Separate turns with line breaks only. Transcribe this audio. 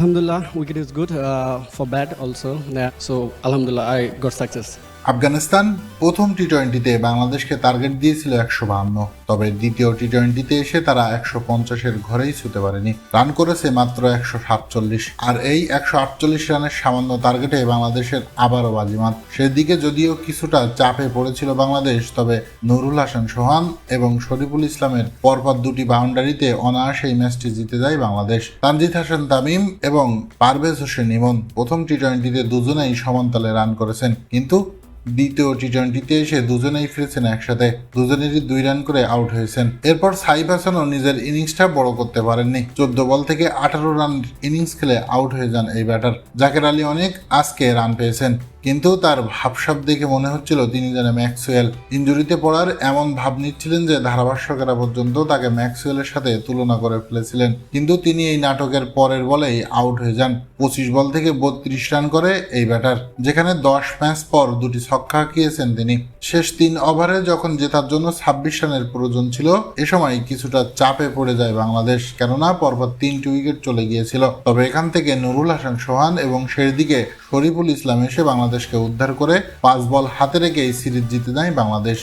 Alhamdulillah, wicket is good uh, for bad also. Yeah, so Alhamdulillah, I got success.
Afghanistan প্রথম টি টোয়েন্টিতে বাংলাদেশকে target দিয়েছিল একশো বাহান্ন, তবে দ্বিতীয় টি টোয়েন্টিতে এসে তারা একশো পঞ্চাশের ঘরেই ছুতে পারেনি। রান করেছে মাত্র একশো সাতচল্লিশ, আর এই একশো আটচল্লিশ রানের সামান্য টার্গেটে বাংলাদেশের আবারও বাজিমাত। সেদিকে যদিও কিছুটা চাপে পড়েছিল বাংলাদেশ, তবে নুরুল হাসান সোহান এবং শরীফুল ইসলামের পরপর দুটি বাউন্ডারিতে অনায়াসেই ম্যাচটি জিতে যায় বাংলাদেশ। তানজিদ হাসান তামিম এবং পারভেজ হোসেন ইমন প্রথম টি টোয়েন্টিতে দুজনেই সমানতালে রান করেছেন, কিন্তু দ্বিতীয় টি টোয়েন্টিতে এসে দুজনেই ফিরেছেন একসাথে। দুজনেরই দুই রান করে আউট হয়েছেন। এরপর সাইফ হাসানও নিজের ইনিংসটা বড় করতে পারেননি। চোদ্দ বল থেকে আঠারো রান ইনিংস খেলে আউট হয়ে যান এই ব্যাটার জাকের আলী অনেক আজকে রান পেয়েছেন। কিন্তু তার ভাবসাব দেখে মনে হচ্ছিল তিনি যেন ম্যাক্সওয়েল। ইঞ্জুরিতে পড়ার এমন ভাব নিচ্ছিলেন যে ধারাভাষ্যকেরা পর্যন্ত তাকে ম্যাক্সওয়েলের সাথে তুলনা করে ফেলেছিলেন। কিন্তু তিনি এই নাটকের পরের বলেই আউট হয়ে যান। পঁচিশ বল থেকে বত্রিশ রান করে এই ব্যাটার যেখানে দশ ম্যাচ পর দুটি ছক্কা হাঁকিয়েছেন তিনি। শেষ তিন ওভারে যখন জেতার জন্য ছাব্বিশ রানের প্রয়োজন ছিল, এ সময় কিছুটা চাপে পড়ে যায় বাংলাদেশ, কেননা পরপর তিনটি উইকেট চলে গিয়েছিল। তবে এখান থেকে নুরুল হাসান সোহান এবং শেষ দিকে শরীফুল ইসলাম এসে বাংলাদেশকে উদ্ধার করে পাঁচ বল হাতে রেখে এই সিরিজ জিতে নেয় বাংলাদেশ।